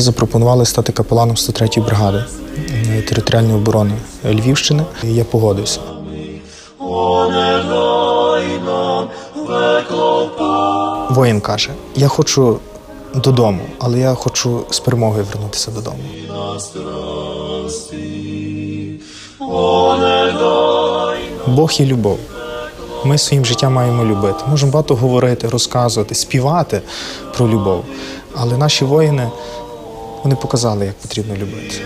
Мені запропонували стати капеланом 103-ї бригади е, територіальної оборони Львівщини. І я погодився. Воїн каже: я хочу додому, але я хочу з перемогою вернутися додому. Бог є любов. Ми своїм життям маємо любити. Можемо багато говорити, розказувати, співати про любов. Але наші воїни вони показали, як потрібно любити.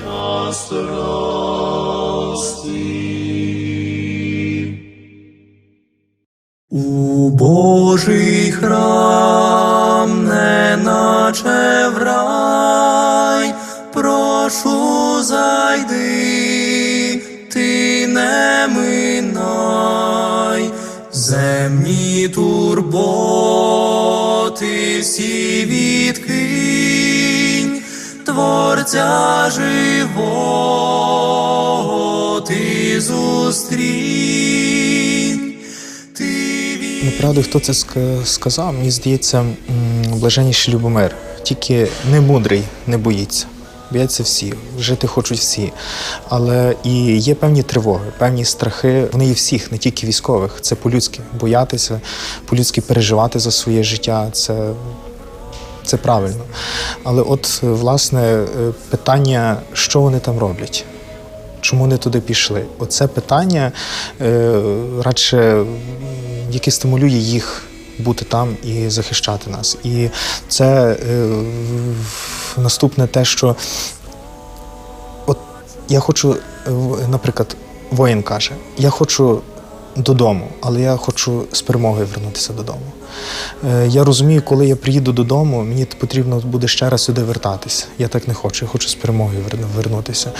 У Божий храм, неначе в рай, прошу зайди, ти не минай, земні турботи всі відкинь, Творця живого ти зустрінь. Ти від... Направду, хто це сказав, мені здається, блаженніший Любомир. Тільки не мудрий не боїться. Бояться всі, жити хочуть всі. Але і є певні тривоги, певні страхи. Вони є всіх, не тільки військових. Це по-людськи боятися, по-людськи переживати за своє життя. Це, це правильно. Але от, е, власне, е, питання, що вони там роблять? Чому вони туди пішли? Оце питання е, радше, яке стимулює їх бути там і захищати нас. І це наступне те, що от я хочу, наприклад, воїн каже: я хочу додому, але я хочу з перемогою вернутися додому. Е, Я розумію, коли я приїду додому, мені потрібно буде ще раз сюди вертатися. Я так не хочу, я хочу з перемогою вернутися.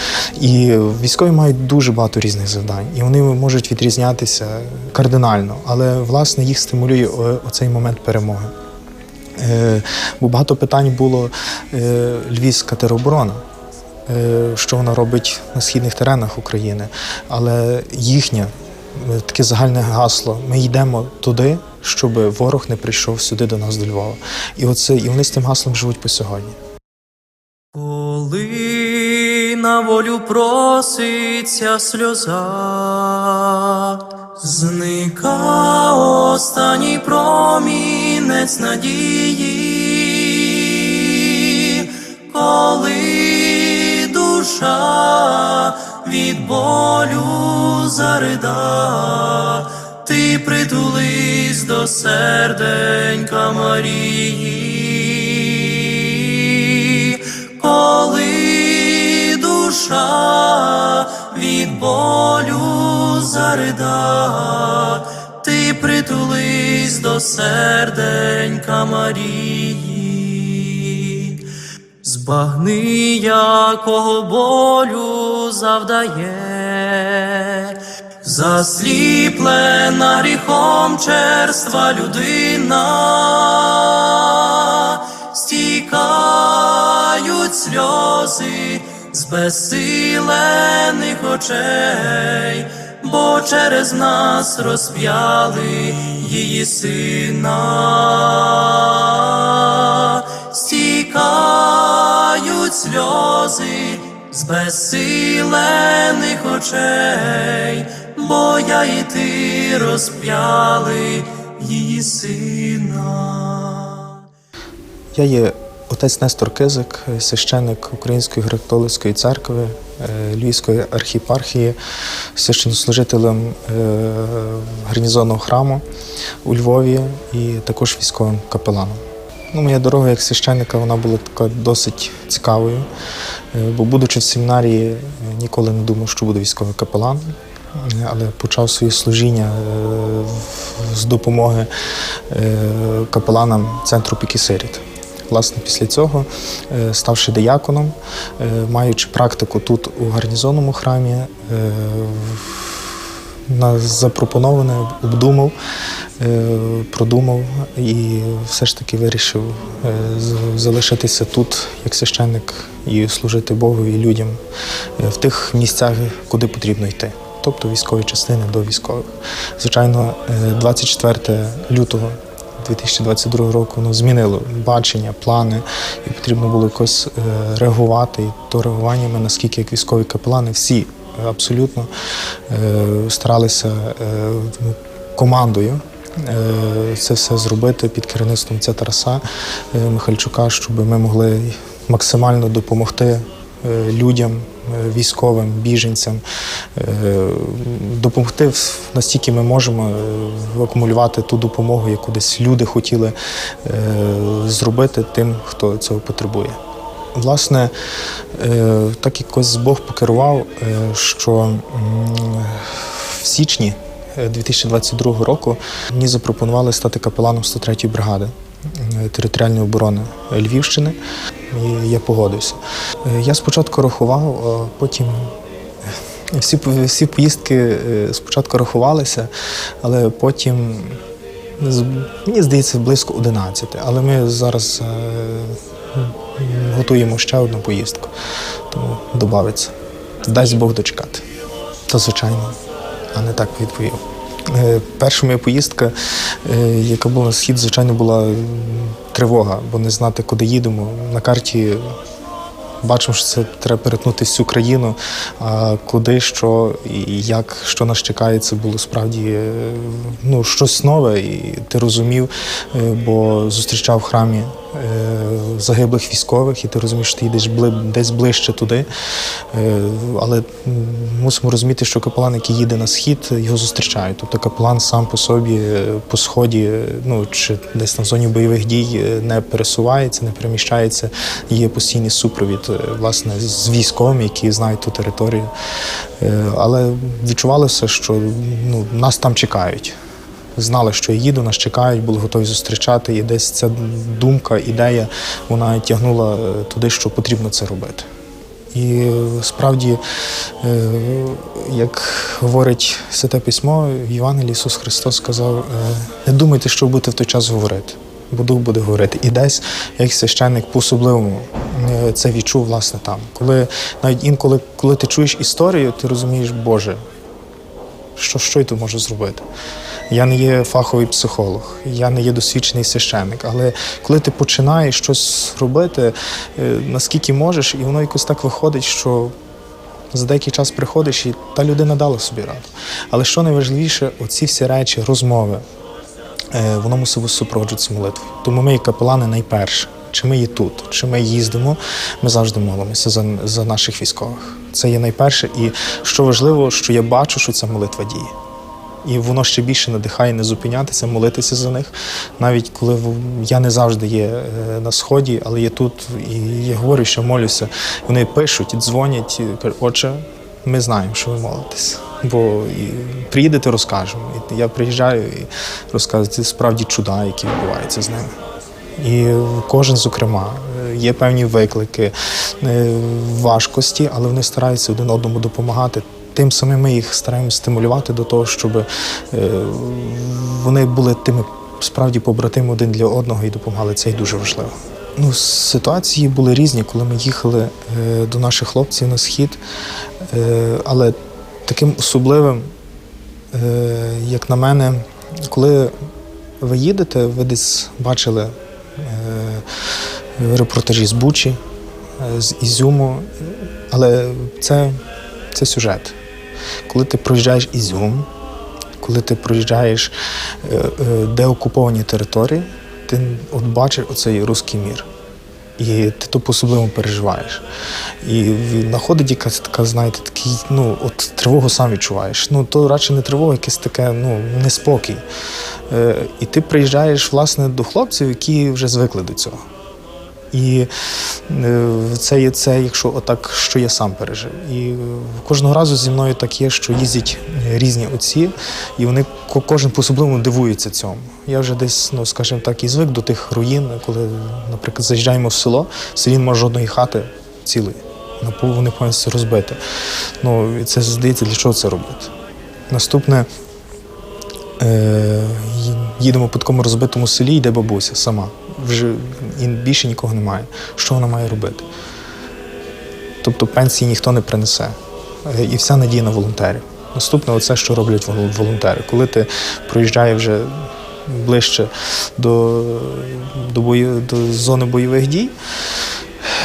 І військові мають дуже багато різних завдань, і вони можуть відрізнятися кардинально, але власне їх стимулює оцей момент перемоги. Е, Бо багато питань було е, Львівська тероборона. е, Що вона робить на східних теренах України, але їхнє е, таке загальне гасло: ми йдемо туди, щоб ворог не прийшов сюди до нас до Львова. І оце і вони з тим гаслом живуть по сьогодні. Коли на волю проситься сльоза, зника останній промінець надії, коли душа від болю зарида, ти притулись до серденька Марії, коли душа від болю зарида, ти притулись до серденька Марії. Збагни, якого болю завдає, засліплена гріхом черства людина, стікають сльози з безсилених очей, бо через нас розп'яли її сина. Стікають сльози з безсилених очей, бо я і ти розп'яли її сина. Я є отець Нестор Кизик, священник Української греко-католицької церкви е, Львівської архіпархії, священнослужителем е, гарнізонного храму у Львові і також військовим капеланом. Ну, моя дорога як священника вона була така досить цікавою, е, бо, будучи в семінарії, е, ніколи не думав, що буду військовий капелан. Е, Але почав своє служіння з допомоги капеланам центру опіки сиріт. Власне, після цього, ставши дияконом, е, маючи практику тут у гарнізонному храмі, запропоноване обдумав, продумав і все ж таки вирішив е, залишитися тут як священник і служити Богу і людям е, в тих місцях, куди потрібно йти. Тобто військові частини до військових. Звичайно, е, 24 лютого 2022 року ну, змінило бачення, плани, і потрібно було якось е, реагувати. І то реагування ми, наскільки як військові капелани, всі е, абсолютно е, старалися е, командою. Е, Це все зробити під керівництвом ця Тараса е, Михальчука, щоб ми могли максимально допомогти е, людям, військовим, біженцям, допомогти настільки ми можемо акумулювати ту допомогу, яку десь люди хотіли зробити тим, хто цього потребує. Власне, так якось Бог покерував, що в січні 2022 року мені запропонували стати капеланом 103-ї бригади е, територіальної оборони Львівщини, і я погодився. Е, Я спочатку рахував, а потім е, всі, всі поїздки е, спочатку рахувалися, але потім, мені здається, близько 11. Але ми зараз е, готуємо ще одну поїздку, тому додається. Дасть Бог дочекати. Та звичайно, а не так відповів. Е, Перша моя поїздка, е, яка була на схід, звичайно, була тривога, бо не знати, куди їдемо. На карті бачимо, що це треба перетнути всю країну. А куди, що і як, що нас чекає, це було справді е, ну, щось нове, і ти розумів, е, бо зустрічав в храмі е, загиблих військових, і ти розумієш, що ти йдеш десь ближче туди. Е, Але мусимо розуміти, що капелан, який їде на схід, його зустрічають. Тобто капелан сам по собі е, по сході, е, ну чи десь в зоні бойових дій е, не пересувається, не переміщається. Є постійний супровід е, власне з військовими, які знають ту територію. Е, Але відчувалося, що ну, нас там чекають. Знали, що я їду, нас чекають, були готові зустрічати. І десь ця думка, ідея, вона тягнула е, туди, що потрібно це робити. І е, справді, е, як говорить Святе Письмо, в Євангелії Ісус Христос сказав: не думайте, що будете в той час говорити, бо Дух буде говорити. І десь, як священник по-особливому це відчув власне там. Коли навіть інколи, коли ти чуєш історію, ти розумієш, Боже, що, що я тут можу зробити? Я не є фаховий психолог, я не є досвідчений священник, але коли ти починаєш щось робити, е, наскільки можеш, і воно якось так виходить, що за деякий час приходиш, і та людина дала собі раду. Але що найважливіше, оці всі речі, розмови, е, воно мусить супроводжуватися молитвою. Тому ми, як капелани, найперше. Чи ми є тут, чи ми їздимо, ми завжди молимося за, за наших військових. Це є найперше. І що важливо, що я бачу, що ця молитва діє. І воно ще більше надихає не зупинятися, молитися за них. Навіть коли я не завжди є е, на сході, але є тут, і я говорю, що молюся. Вони пишуть, дзвонять, і кажуть, отче, ми знаємо, що ви молитесь. Бо і приїдете, розкажемо. І я приїжджаю і розказую ці справді чуда, які відбуваються з ними. І кожен, зокрема, є певні виклики, е, важкості, але вони стараються один одному допомагати. Тим самим ми їх стараємося стимулювати до того, щоб е, вони були тими справді побратими один для одного і допомагали. Це і дуже важливо. Ну, ситуації були різні, коли ми їхали е, до наших хлопців на схід, Е, але таким особливим, як на мене, коли ви їдете, ви десь бачили репортажі з Бучі, з Ізюму, але це, це сюжет. Коли ти проїжджаєш Ізюм, коли ти проїжджаєш е, е, деокуповані території, ти от бачиш оцей руський мір. І ти то по-особливому переживаєш. І в- находить якась така, знаєте, такий, ну, от тривогу сам відчуваєш. Ну, то радше не тривога, якесь таке, ну, неспокій. Е, і ти приїжджаєш, власне, до хлопців, які вже звикли до цього. І е, це є це, якщо отак, що я сам пережив. І е, кожного разу зі мною так є, що їздять е, різні отці, і вони кожен по-особливому дивується цьому. Я вже десь, ну скажімо так, і звик до тих руїн, коли, наприклад, заїжджаємо в село, в селі немає жодної хати цілої. Вони повністю розбити. Ну, і це здається, для чого це робити. Наступне. Е, їдемо по такому розбитому селі, йде бабуся сама. Вже більше нікого немає. Що вона має робити? Тобто пенсії ніхто не принесе. Е, І вся надія на волонтерів. Наступне, оце, що роблять волонтери. Коли ти проїжджаєш вже ближче до, до, бою, до зони бойових дій,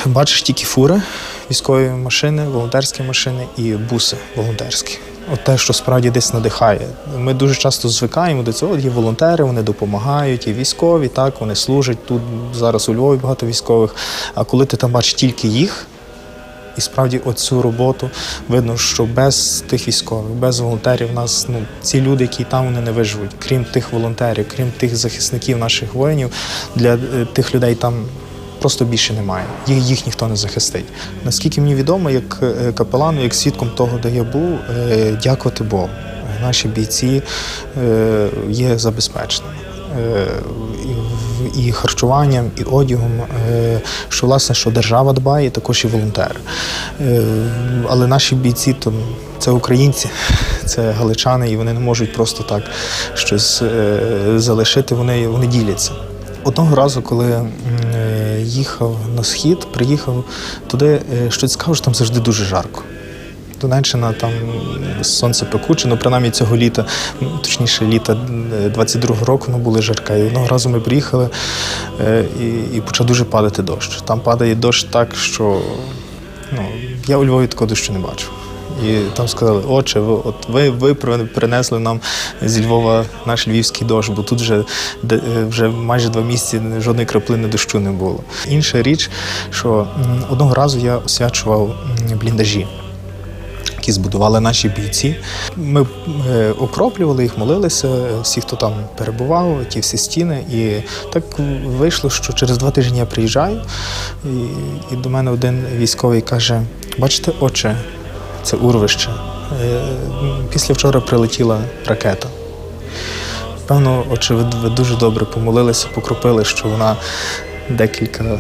бачиш тільки фури, військові машини, волонтерські машини і буси волонтерські. От те, що справді десь надихає. Ми дуже часто звикаємо до цього. Є волонтери, вони допомагають, і військові, так, вони служать. Тут зараз у Львові багато військових. А коли ти там бачиш тільки їх, і справді оцю роботу видно, що без тих військових, без волонтерів, нас ну ці люди, які там вони не виживуть, крім тих волонтерів, крім тих захисників наших воїнів, для е, тих людей там. Просто більше немає. Їх, їх ніхто не захистить. Наскільки мені відомо, як е, капелану, як свідком того, де я був, е, дякувати Богу. Наші бійці е, є забезпеченими. І харчуванням, і одягом, що власне, що держава дбає, також і волонтери. Але наші бійці то це українці, це галичани, і вони не можуть просто так щось залишити. Вони, вони діляться. Одного разу, коли їхав на схід, приїхав туди, е, що цікаво, що там завжди дуже жарко. Донеччина там сонце пекуче, ну принаймні цього літа, точніше літа е, 22-го року, ну були жарка. І одного разу ми приїхали е, і, і почав дуже падати дощ. Там падає дощ так, що ну, я у Львові такого дощу не бачив. І там сказали, отче, ви, от ви, ви принесли нам зі Львова наш львівський дощ, бо тут вже, е, вже майже два місяці жодної краплини дощу не було. Інша річ, що одного разу я освячував бліндажі які збудували наші бійці. Ми е, окроплювали їх, молилися, всі, хто там перебував, ті всі стіни. І так вийшло, що через два тижні я приїжджаю, і, і до мене один військовий каже: бачите, отче, це урвище. Е, Після вчора прилетіла ракета. Певно, отче, ви, дуже добре помолилися, покропили, що вона декілька,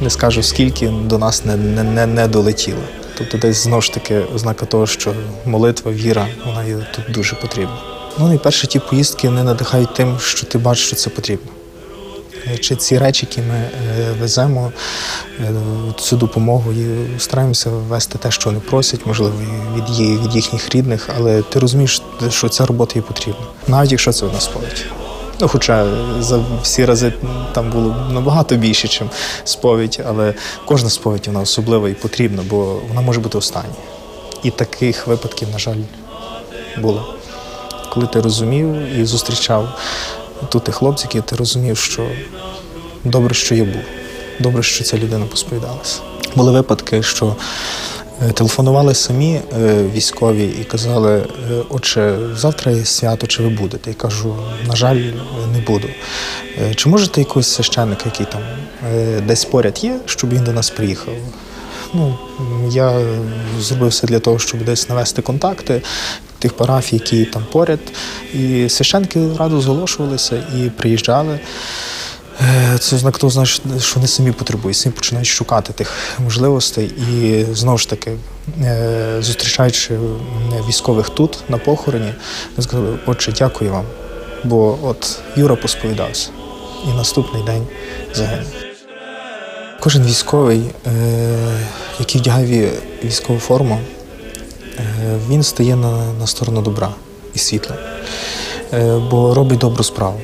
не скажу скільки, до нас не, не, не, не долетіла. Тобто десь знову ж таки ознака того, що молитва, віра, вона є тут дуже потрібна. Ну, найперше, ті поїздки вони надихають тим, що ти бачиш, що це потрібно. Е, Чи ці речі, які ми е, веземо, е, цю допомогу, і стараємося вести те, що вони просять, можливо, від, від їхніх рідних, але ти розумієш, що ця робота є потрібна, навіть якщо це одна сповідь. Ну, хоча за всі рази там було набагато більше, ніж сповідь, але кожна сповідь вона особлива і потрібна, бо вона може бути остання. І таких випадків, на жаль, було. Коли ти розумів і зустрічав тут і хлопців, ти розумів, що добре, що я був, добре, що ця людина посповідалася. Були випадки, що е, телефонували самі е, військові і казали, е, отче, завтра є свято, чи ви будете? Я кажу, на жаль, не буду. «Е, Чи можете якогось священника, який там десь поряд є, щоб він до нас приїхав? Ну, я зробив все для того, щоб десь навести контакти тих парафій, які там поряд. І священки радо зголошувалися і приїжджали. Е, Це знак того, знаєш, що вони самі потребують, самі починають шукати тих можливостей. І знову ж таки, е, зустрічаючи військових тут, на похороні, вони сказали, отче, дякую вам. Бо от Юра посповідався, і наступний день загинув. Кожен військовий, е, який вдягає військову форму, е, він стає на, на сторону добра і світла, е, бо робить добру справу.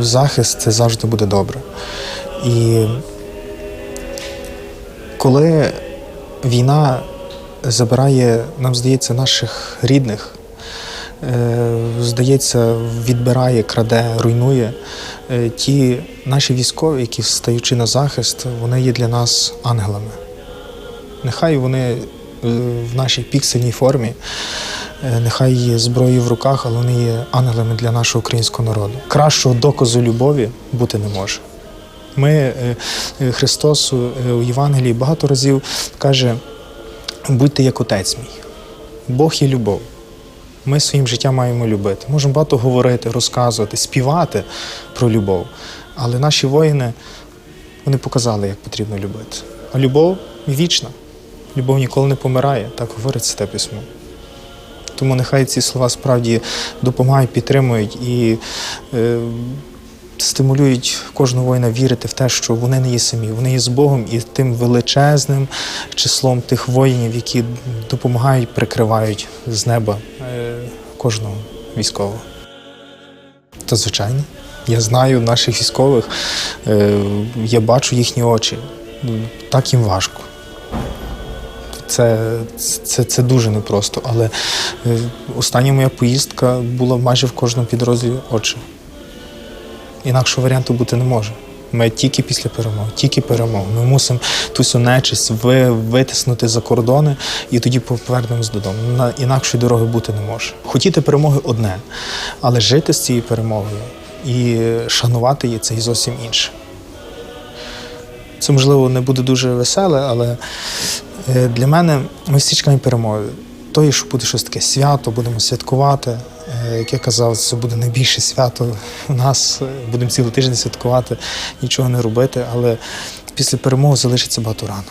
Захист це завжди буде добре. І коли війна забирає, нам здається, наших рідних, здається, відбирає, краде, руйнує. Е, Ті наші військові, які стаючи на захист, вони є для нас ангелами. Нехай вони е, в нашій піксельній формі, е, нехай є зброєю в руках, але вони є ангелами для нашого українського народу. Кращого доказу любові бути не може. Ми, е, е, Христос е, у Євангелії багато разів каже: будьте як отець мій. Бог є любов. Ми своїм життям маємо любити. Можемо багато говорити, розказувати, співати про любов. Але наші воїни вони показали, як потрібно любити. А любов вічна. Любов ніколи не помирає, так говорить Святе письмо. Тому нехай ці слова справді допомагають, підтримують і е, стимулюють кожного воїна вірити в те, що вони не є самі, вони є з Богом і тим величезним числом тих воїнів, які допомагають, прикривають з неба кожного військового. Та звичайно. Я знаю наших військових, е, я бачу їхні очі. Ну, Так їм важко. Це, це, це дуже непросто. Але е, остання моя поїздка була майже в кожному підрозділі очі. Інакшого варіанту бути не може. Ми тільки після перемоги, тільки перемоги. Ми мусимо ту всю нечисть ви, витиснути за кордони і тоді повернемось додому. На інакшої дороги бути не може. Хотіти перемоги одне, але жити з цією перемогою і шанувати її це і зовсім інше. Це, можливо, не буде дуже веселе, але е, для мене ми всі чекаємо перемоги. То, що буде щось таке свято, будемо святкувати. Е, Як я казав, це буде найбільше свято у нас. е, Будемо цілий тиждень святкувати, нічого не робити, але після перемоги залишиться багато ран.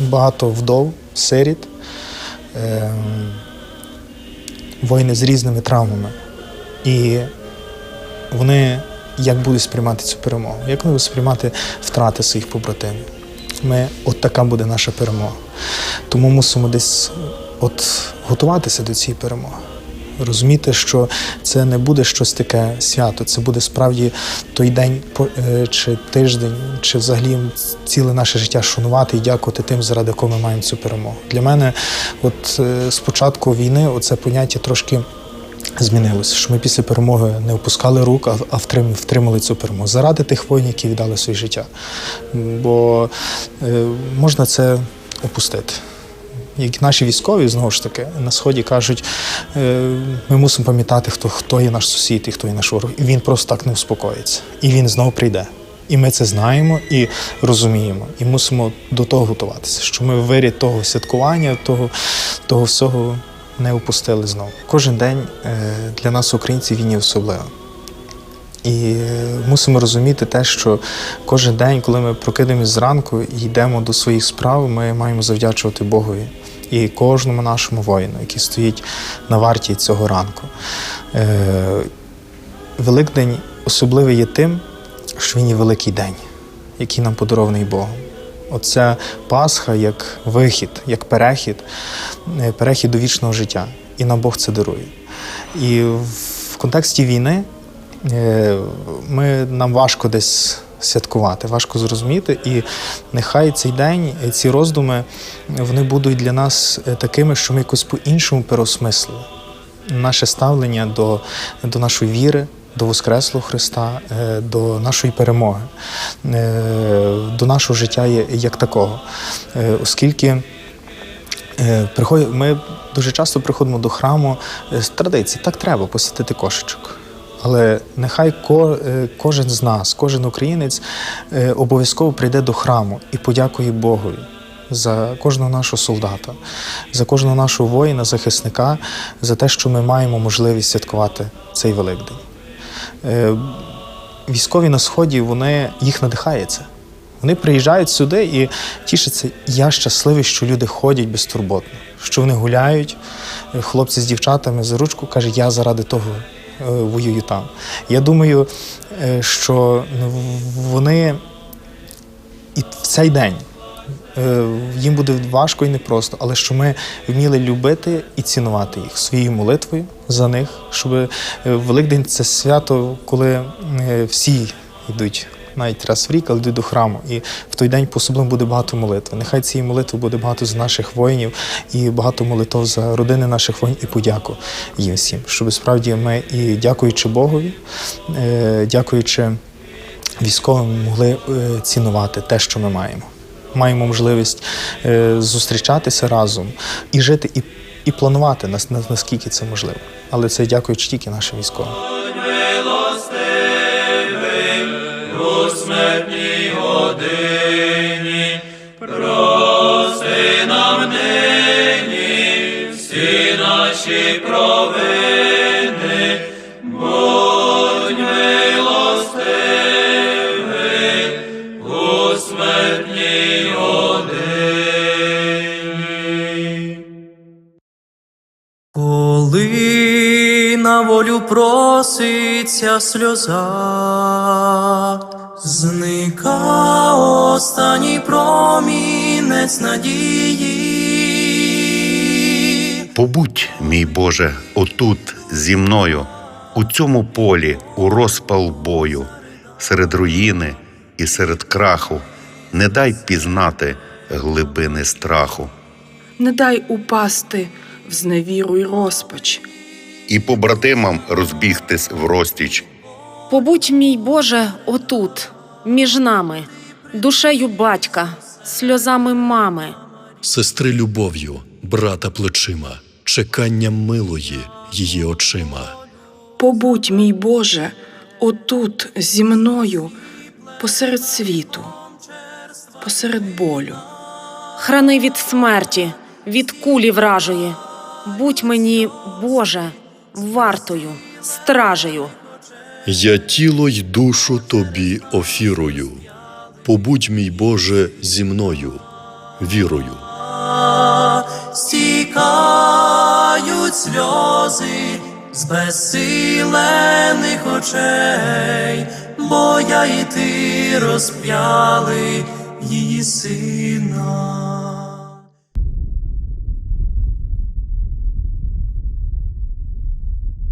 Багато вдов, сиріт, е, воїни з різними травмами. І вони як будуть сприймати цю перемогу, як вони будуть сприймати втрати своїх побратимів. Ми, от така буде наша перемога. Тому мусимо десь от готуватися до цієї перемоги. Розуміти, що це не буде щось таке свято, це буде справді той день е, чи тиждень, чи взагалі ціле наше життя шанувати і дякувати тим, заради кого ми маємо цю перемогу. Для мене, от е, з початку війни, оце поняття трошки змінилося, що ми після перемоги не опускали рук, а втримали цю перемогу заради тих воїнів, які віддали своє життя. Бо е, можна це опустити. Як наші військові, знову ж таки, на сході кажуть, е, ми мусимо пам'ятати, хто, хто є наш сусід і хто є наш ворог. І він просто так не успокоїться. І він знову прийде. І ми це знаємо і розуміємо. І мусимо до того готуватися, що ми вирі того святкування, того, того всього не упустили знову. Кожен день е, для нас, українців, він є особливим. І мусимо розуміти те, що кожен день, коли ми прокидаємось зранку і йдемо до своїх справ, ми маємо завдячувати Богові і кожному нашому воїну, який стоїть на варті цього ранку. Е, Великдень особливий є тим, що він є великий день, який нам подарований Богом. Оця Пасха як вихід, як перехід, е, перехід до вічного життя. І нам Бог це дарує. І в контексті війни ми, нам важко десь святкувати, важко зрозуміти. І нехай цей день, е, ці роздуми, вони будуть для нас е, такими, що ми якось по-іншому переосмислили наше ставлення до, до нашої віри, до Воскреслого Христа, е, до нашої перемоги, е, до нашого життя як такого. Е, Оскільки е, ми дуже часто приходимо до храму е, з традиції, так треба посвятити кошечок. Але нехай е, кожен з нас, кожен українець е, обов'язково прийде до храму і подякує Богові за кожного нашого солдата, за кожного нашого воїна, захисника, за те, що ми маємо можливість святкувати цей Великдень. Е, Військові на сході вони їх надихає це. Вони приїжджають сюди і тішаться. Я щасливий, що люди ходять безтурботно, що вони гуляють. Хлопці з дівчатами за ручку кажуть, я заради того е, воюю там. Я думаю, е, що ну, вони і в цей день е, їм буде важко і непросто, але що ми вміли любити і цінувати їх своєю молитвою за них, щоб Великдень це свято, коли всі йдуть. Навіть раз в рік, але йдуть до храму. І в той день по-особливо буде багато молитви. Нехай цієї молитви буде багато за наших воїнів і багато молитв за родини наших воїнів і подяку їм всім. Щоб справді ми і дякуючи Богові, е, дякуючи військовим могли е, цінувати те, що ми маємо. Маємо можливість е, зустрічатися разом і жити, і, і планувати наскільки це можливо. Але це дякуючи тільки нашим військовим. У смертній годині, прости нам нині всі наші провини, будь милостивий у смертній годині. Коли на волю проситься сльоза, зника останній промінець надії. Побудь, мій Боже, отут зі мною, У цьому полі, у розпал бою, серед руїни і серед краху, не дай пізнати глибини страху. Не дай упасти в зневіру й розпач. І побратимам розбігтись в розтіч, Побудь, мій Боже, отут, між нами, душею батька, сльозами мами. сестри любов'ю, брата плечима, чеканням милої її очима. Побудь, мій Боже, отут зі мною, посеред світу, посеред болю. Храни від смерті, від кулі вражої. Будь мені, Боже, вартою, стражею. Я тіло й душу тобі офірую. Побудь, мій Боже, зі мною, вірою. стікають сльози з безсилених очей, бо я і ти розп'яли її сина.